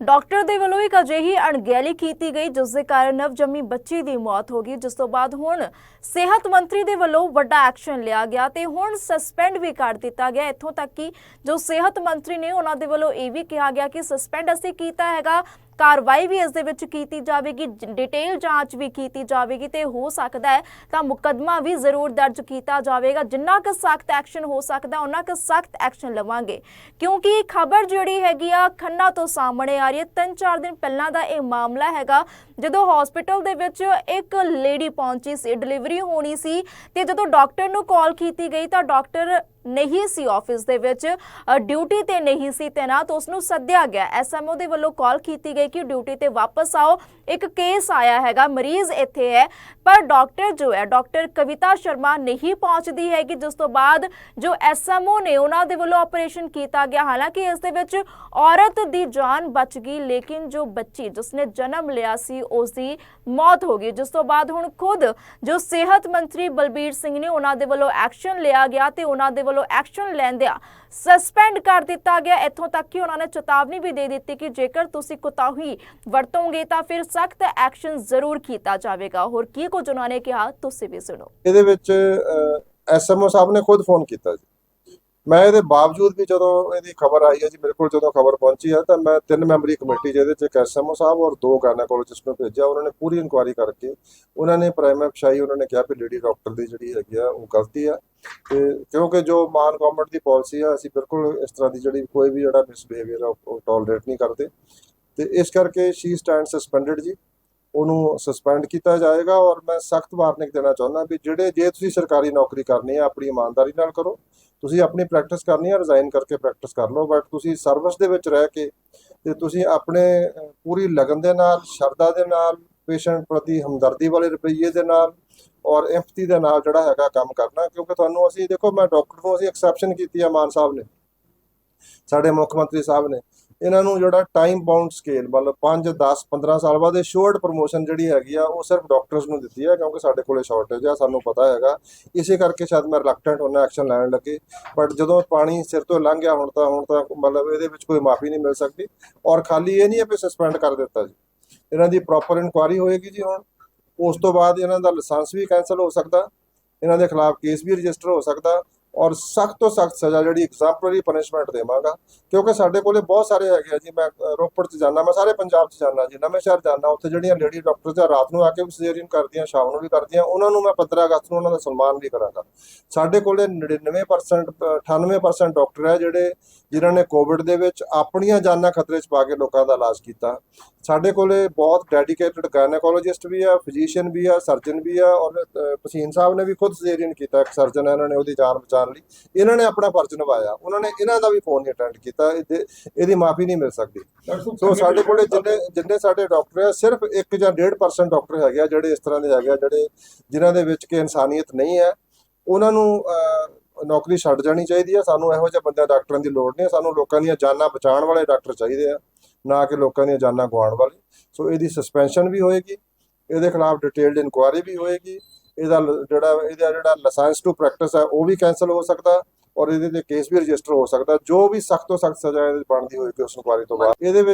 Doctor ਦੇ ਵੱਲੋਂ ਇੱਕ ਅਜਿਹੀ ਅਣਗਹਿਲੀ ਕੀਤੀ ਗਈ, ਜਿਸ ਦੇ ਕਾਰਨ ਨਵਜੰਮੀ ਬੱਚੀ ਦੀ ਮੌਤ ਹੋ ਗਈ। ਜਿਸ ਤੋਂ ਬਾਅਦ ਹੁਣ ਸਿਹਤ ਮੰਤਰੀ ਦੇ ਵੱਲੋਂ ਵੱਡਾ ਐਕਸ਼ਨ ਲਿਆ ਗਿਆ ਤੇ ਹੁਣ ਸਸਪੈਂਡ ਵੀ ਕਰ ਦਿੱਤਾ ਗਿਆ। ਇੱਥੋਂ ਤੱਕ ਕਿ ਜੋ ਸਿਹਤ ਮੰਤਰੀ ਨੇ, ਉਹਨਾਂ ਦੇ ਵੱਲੋਂ ਇਹ ਵੀ ਕਿਹਾ ਗਿਆ ਕਿ ਸਸਪੈਂਡ ਅਸੀਂ ਕੀਤਾ ਹੈਗਾ। ਕਾਰਵਾਈ ਵੀ ਇਸ ਦੇ ਵਿੱਚ ਕੀਤੀ ਜਾਵੇਗੀ ਡਿਟੇਲ ਜਾਂਚ ਵੀ ਕੀਤੀ ਜਾਵੇਗੀ ਤੇ ਹੋ ਸਕਦਾ ਹੈ ਤਾਂ ਮੁਕੱਦਮਾ ਵੀ ਜ਼ਰੂਰ ਦਰਜ ਕੀਤਾ ਜਾਵੇਗਾ। ਜਿੰਨਾ ਕੁ ਸਖਤ ਐਕਸ਼ਨ ਹੋ ਸਕਦਾ ਉਹਨਾਂ ਕੁ ਸਖਤ ਐਕਸ਼ਨ ਲਵਾਂਗੇ। ਕਿਉਂਕਿ ਇਹ ਖਬਰ ਜਿਹੜੀ ਹੈਗੀ ਆ, ਖੰਨਾ ਤੋਂ ਸਾਹਮਣੇ ਆ ਰਹੀ ਹੈ। ਤਿੰਨ ਚਾਰ ਦਿਨ ਪਹਿਲਾਂ ਦਾ ਇਹ ਮਾਮਲਾ ਹੈਗਾ, ਜਦੋਂ ਹਸਪੀਟਲ ਦੇ ਵਿੱਚ ਇੱਕ ਲੇਡੀ ਪਹੁੰਚੀ ਸੀ ਡਿਲੀਵਰੀ ਹੋਣੀ ਸੀ ਤੇ ਜਦੋਂ ਡਾਕਟਰ ਨੂੰ ਕਾਲ ਕੀਤੀ ਗਈ ਤਾਂ ਡਾਕਟਰ ਨਹੀਂ ਸੀ ਆਫਿਸ ਦੇ ਵਿੱਚ ਡਿਊਟੀ ਤੇ ਨਹੀਂ ਸੀ ਤੈਨਾਤ, ਉਸ ਨੂੰ ਸੱਦਿਆ ਗਿਆ। ਐਸਐਮਓ ਦੇ ਵੱਲੋਂ ਕਾਲ ਕੀਤੀ ਗਈ ਕਿ ਡਿਊਟੀ ਤੇ ਵਾਪਸ ਆਓ। ਇੱਕ ਕੇਸ ਆਇਆ ਹੈਗਾ, ਮਰੀਜ਼ ਇੱਥੇ ਹੈ, ਪਰ ਡਾਕਟਰ ਜੋ ਹੈ, ਡਾਕਟਰ ਕਵਿਤਾ ਸ਼ਰਮਾ ਨਹੀਂ ਪਹੁੰਚਦੀ ਹੈਗੀ। ਜਿਸ ਤੋਂ ਬਾਅਦ ਜੋ ਐਸਐਮਓ ਨੇ ਉਹਨਾਂ ਦੇ ਵੱਲੋਂ ਆਪਰੇਸ਼ਨ ਕੀਤਾ ਗਿਆ। ਹਾਲਾਂਕਿ ਇਸ ਦੇ ਵਿੱਚ ਔਰਤ ਦੀ ਜਾਨ ਬਚ ਗਈ, ਲੇਕਿਨ ਜੋ ਬੱਚੀ ਜਿਸਨੇ ਜਨਮ ਲਿਆ ਸੀ ਉਸ ਦੀ ਮੌਤ ਹੋ ਗਈ। ਜਿਸ ਤੋਂ ਬਾਅਦ ਹੁਣ ਖੁਦ ਜੋ ਸਿਹਤ ਮੰਤਰੀ ਬਲਬੀਰ ਸਿੰਘ ਨੇ ਉਹਨਾਂ ਦੇ ਵੱਲੋਂ ਐਕਸ਼ਨ ਲਿਆ ਗਿਆ ਤੇ ਉਹਨਾਂ ਦੇ ਵੱਲੋਂ ਐਕਸ਼ਨ ਲੈਂਦਿਆਂ ਸਸਪੈਂਡ ਕਰ ਦਿੱਤਾ ਗਿਆ। ਇੱਥੋਂ ਤੱਕ ਕਿ ਉਹਨਾਂ ਨੇ ਚੇਤਾਵਨੀ ਵੀ ਦੇ ਦਿੱਤੀ ਕਿ ਜੇਕਰ ਤੁਸੀਂ ਕੁਤਾਹੀ ਵਰਤੋਗੇ ਤਾਂ ਫਿਰ ਸਖਤ ਐਕਸ਼ਨ ਜ਼ਰੂਰ ਕੀਤਾ ਜਾਵੇਗਾ। ਹੋਰ ਕੀ ਕੁਝ ਉਹਨਾਂ ਨੇ ਕਿਹਾ, ਤੁਸੀਂ ਵੀ ਸੁਣੋ। ਇਹਦੇ ਵਿੱਚ ਐਸਐਮਓ ਸਾਹਿਬ ਨੇ ਖੁਦ ਫੋਨ ਕੀਤਾ ਜੀ। ਮੈਂ ਇਹਦੇ ਬਾਵਜੂਦ ਵੀ ਜਦੋਂ ਇਹਦੀ ਖਬਰ ਆਈ ਹੈ ਜੀ ਮੇਰੇ ਕੋਲ ਜਦੋਂ ਖਬਰ ਪਹੁੰਚੀ ਹੈ, ਤਾਂ ਮੈਂ ਤਿੰਨ ਮੈਂਬਰੀ ਕਮੇਟੀ ਜਿਹਦੇ ਚ ਐਸਐਮਓ ਸਾਹਿਬ ਔਰ ਦੋ ਗਾਇਨੋਕੋਲੋਜਿਸਟ ਨੂੰ ਭੇਜਿਆ, ਉਹਨਾਂ ਨੇ ਪੂਰੀ ਇਨਕੁਆਇਰੀ ਕਰਕੇ, ਉਹਨਾਂ ਨੇ ਪ੍ਰਾਈਮ ਅਫਸ਼ਾਈ ਉਹਨਾਂ ਨੇ ਕਿਹਾ ਵੀ ਲੇਡੀ ਡਾਕਟਰ ਦੀ ਜਿਹੜੀ ਹੈਗੀ ਆ, ਉਹ ਗਲਤੀ ਆ। ਤੇ ਕਿਉਂਕਿ ਜੋ ਮਾਨ ਗਵਰਨਮੈਂਟ ਦੀ ਪਾਲਿਸੀ ਆ, ਅਸੀਂ ਬਿਲਕੁਲ ਇਸ ਤਰ੍ਹਾਂ ਦੀ ਜਿਹੜੀ ਕੋਈ ਵੀ ਜਿਹੜਾ ਮਿਸਬੀਹੇਵੀਅਰ ਆ, ਉਹ ਟੋਲਰੇਟ ਨਹੀਂ ਕਰਦੇ। ਤੇ ਇਸ ਕਰਕੇ ਸ਼ੀ ਸਟੈਂਡ ਸਸਪੈਂਡਡ ਜੀ। ਉਹਨੂੰ ਸਸਪੈਂਡ ਕੀਤਾ ਜਾਏਗਾ ਔਰ ਮੈਂ ਸਖਤ ਵਾਰਨਿੰਗ ਦੇਣਾ ਚਾਹੁੰਦਾ ਵੀ ਜਿਹੜੇ, ਜੇ ਤੁਸੀਂ ਸਰਕਾਰੀ ਨੌਕਰੀ ਕਰਨੀ ਹੈ ਆਪਣੀ ਇਮਾਨਦਾਰੀ ਨਾਲ ਕਰੋ। ਤੁਸੀਂ ਆਪਣੀ ਪ੍ਰੈਕਟਿਸ ਕਰਨੀ ਹੈ ਰਿਜ਼ਾਈਨ ਕਰਕੇ ਪ੍ਰੈਕਟਿਸ ਕਰ ਲਓ ਬਟ ਤੁਸੀਂ ਸਰਵਿਸ ਦੇ ਵਿੱਚ ਰਹਿ ਕੇ ਤੇ ਤੁਸੀਂ ਆਪਣੇ ਪੂਰੀ ਲਗਨ ਦੇ ਨਾਲ, ਸ਼ਰਧਾ ਦੇ ਨਾਲ ਪੇਸ਼ੈਂਟ ਪ੍ਰਤੀ ਹਮਦਰਦੀ ਵਾਲੇ ਰਵੱਈਏ ਦੇ ਨਾਲ ਔਰ ਐਮਪਥੀ ਦੇ ਨਾਲ ਜਿਹੜਾ ਹੈਗਾ ਕੰਮ ਕਰਨਾ, ਕਿਉਂਕਿ ਤੁਹਾਨੂੰ ਅਸੀਂ ਦੇਖੋ ਮੈਂ ਡਾਕਟਰ ਨੂੰ ਅਸੀਂ ਐਕਸੈਪਸ਼ਨ ਕੀਤੀ ਆ ਮਾਨ ਸਾਹਿਬ ਨੇ, ਸਾਡੇ ਮੁੱਖ ਮੰਤਰੀ ਸਾਹਿਬ ਨੇ। ਇਹਨਾਂ ਨੂੰ ਜਿਹੜਾ ਟਾਈਮ ਬਾਉਂਡ ਸਕੇਲ ਮਤਲਬ 5 10 15 ਸਾਲ ਬਾਅਦ ਇਹ ਸ਼ੋਰਟ ਪ੍ਰੋਮੋਸ਼ਨ ਜਿਹੜੀ ਹੈਗੀ ਆ, ਉਹ ਸਿਰਫ ਡਾਕਟਰਸ ਨੂੰ ਦਿੱਤੀ ਹੈ ਕਿਉਂਕਿ ਸਾਡੇ ਕੋਲੇ ਸ਼ਾਰਟੇਜ ਆ, ਸਾਨੂੰ ਪਤਾ ਹੈਗਾ। ਇਸੇ ਕਰਕੇ ਸ਼ਾਇਦ ਮੈਂ ਰਿਲੈਕਟੈਂਟ ਉਹਨਾਂ ਐਕਸ਼ਨ ਲੈਣ ਲੱਗੇ ਬਟ ਜਦੋਂ ਪਾਣੀ ਸਿਰ ਤੋਂ ਲੰਘ ਗਿਆ, ਹੁਣ ਤਾਂ ਹੁਣ ਤਾਂ ਮਤਲਬ ਇਹਦੇ ਵਿੱਚ ਕੋਈ ਮਾਫੀ ਨਹੀਂ ਮਿਲ ਸਕਦੀ। ਔਰ ਖਾਲੀ ਇਹ ਨਹੀਂ ਹੈ ਕਿ ਸਸਪੈਂਡ ਕਰ ਦਿੱਤਾ ਜੀ। ਇਹਨਾਂ ਦੀ ਪ੍ਰੋਪਰ ਇਨਕੁਆਇਰੀ ਹੋਏਗੀ ਜੀ ਹੁਣ। ਉਸ ਤੋਂ ਬਾਅਦ ਇਹਨਾਂ ਦਾ ਲਾਇਸੈਂਸ ਵੀ ਕੈਨਸਲ ਹੋ ਸਕਦਾ। ਇਹਨਾਂ ਦੇ ਖਿਲਾਫ ਕੇਸ ਵੀ ਰਜਿਸਟਰ ਹੋ ਸਕਦਾ। ਔਰ ਸਖਤ ਤੋਂ ਸਖਤ ਸਜ਼ਾ ਜਿਹੜੀ ਐਗਜ਼ਾਮਪਲਰੀ ਪਨਿਸ਼ਮੈਂਟ ਦੇਵਾਂਗਾ। ਕਿਉਂਕਿ ਸਾਡੇ ਕੋਲੇ ਬਹੁਤ ਸਾਰੇ ਹੈਗੇ ਆ ਜੀ ਮੈਂ ਰੋਪੜ ਚ ਜਾਣਾ ਮੈਂ ਸਾਰੇ ਪੰਜਾਬ ਚ ਜਾਣਾ ਜੀ ਨਵੇਂ ਸ਼ਹਿਰ ਜਾਣਾ ਉੱਥੇ ਜਿਹੜੀਆਂ ਲੇਡੀ ਡਾਕਟਰਸ ਆ ਰਾਤ ਨੂੰ ਆ ਕੇ ਵੀ ਸਰਜਰੀਨ ਕਰਦੀਆਂ ਸ਼ਾਮ ਨੂੰ ਵੀ ਕਰਦੀਆਂ ਉਹਨਾਂ ਨੂੰ ਮੈਂ 15 ਅਗਸਤ ਨੂੰ ਉਹਨਾਂ ਦਾ ਸਨਮਾਨ ਵੀ ਕਰਾਂਗਾ। ਸਾਡੇ ਕੋਲੇ 99% ਅ, 98% ਡਾਕਟਰ ਹੈ ਜਿਹੜੇ ਜਿਨ੍ਹਾਂ ਨੇ ਕੋਵਿਡ ਦੇ ਵਿੱਚ ਆਪਣੀਆਂ ਜਾਨਾਂ ਖਤਰੇ 'ਚ ਪਾ ਕੇ ਲੋਕਾਂ ਦਾ ਇਲਾਜ ਕੀਤਾ। ਸਾਡੇ ਕੋਲੇ ਬਹੁਤ ਡੈਡੀਕੇਟਡ ਗਾਇਨੋਕੋਲੋਜਿਸਟ ਵੀ ਆ ਫਿਜ਼ੀਸ਼ੀਅਨ ਵੀ ਆ ਸਰਜਨ ਵੀ ਆ ਔਰ ਪਸੀਨ ਸਾਹਿਬ ਨੇ ਵੀ ਖੁਦ ਸਰਜਰੀਨ ਕੀਤਾ ਇੱਕ ਸਰਜਨ ਹੈ ਇਹਨਾਂ ਨੇ ਉਹਦੀ ਜਾਨ ਬਚਾਉਣ ਲਈ। ਇਹਨਾਂ ਨੇ ਆਪਣਾ ਫਰਜ਼ ਨਿਭਾਇਆ। ਉਹਨਾਂ ਨੇ ਇਹਨਾਂ ਦਾ ਵੀ ਫੋਨ ਨਹੀਂ ਅਟੈਂਡ ਕੀਤਾ। ਇਹਦੇ- ਇਹਦੀ ਮਾਫੀ ਨਹੀਂ ਮਿਲ ਸਕਦੀ। ਸੋ ਸਾਡੇ ਕੋਲੇ ਜਿੰਨੇ ਜਿੰਨੇ ਸਾਡੇ ਡਾਕਟਰ ਆ ਸਿਰਫ 1 ਜਾਂ 1.5% ਡਾਕਟਰ ਹੈਗੇ ਆ ਜਿਹੜੇ ਇਸ ਤਰ੍ਹਾਂ ਦੇ ਹੈਗੇ ਆ ਜਿਹੜੇ ਜਿਨ੍ਹਾਂ ਦੇ ਵਿੱਚ ਕਿ ਇਨਸਾਨੀਅਤ ਨਹੀਂ ਹੈ। ਉਹਨਾਂ ਨੂੰ ਅਹ, ਨੌਕਰੀ ਛੱਡ ਜਾਣੀ ਚਾਹੀਦੀ ਆ। ਸਾਨੂੰ ਇਹੋ ਜਿਹੇ ਬੰਦਿਆਂ ਡਾਕਟਰਾਂ ਦੀ ਲੋੜ ਨਹੀਂ ਹੈ ਸਾਨੂੰ ਲੋਕਾਂ ਦੀਆਂ ਜਾਨਾਂ ਬਚਾਉਣ ਵਾਲੇ ਡਾਕਟਰ ਚਾਹੀਦੇ ਆ। ਨਾ ਕਿ ਲੋਕਾਂ ਦੀਆਂ ਜਾਨਾਂ ਗਵਾਉਣ ਵਾਲੇ। ਸੋ ਇਹਦੀ ਸਸਪੈਂਸ਼ਨ ਵੀ ਹੋਏਗੀ। ਇਹਦੇ ਖਿਲਾਫ ਡਿਟੇਲਡ ਇਨਕੁਆਇਰੀ ਵੀ ਹੋਏਗੀ। ਇਹਦਾ ਜਿਹੜਾ ਇਹਦਾ ਜਿਹੜਾ ਲਾਇਸੈਂਸ ਟੂ ਪ੍ਰੈਕਟਿਸ ਹੈ, ਉਹ ਵੀ ਕੈਨਸਲ ਹੋ ਸਕਦਾ ਔਰ ਇਹਦੇ ਤੇ ਕੇਸ ਵੀ ਰਜਿਸਟਰ ਹੋ ਸਕਦਾ, ਜੋ ਵੀ ਸਖਤ ਤੋਂ ਸਖਤ ਸਜ਼ਾ ਇਹਦੇ ਬਣਦੀ ਹੋਏਗੀ ਉਸ ਇਨਕੁਆਇਰੀ ਤੋਂ ਬਾਅਦ। ਇਹਦੇ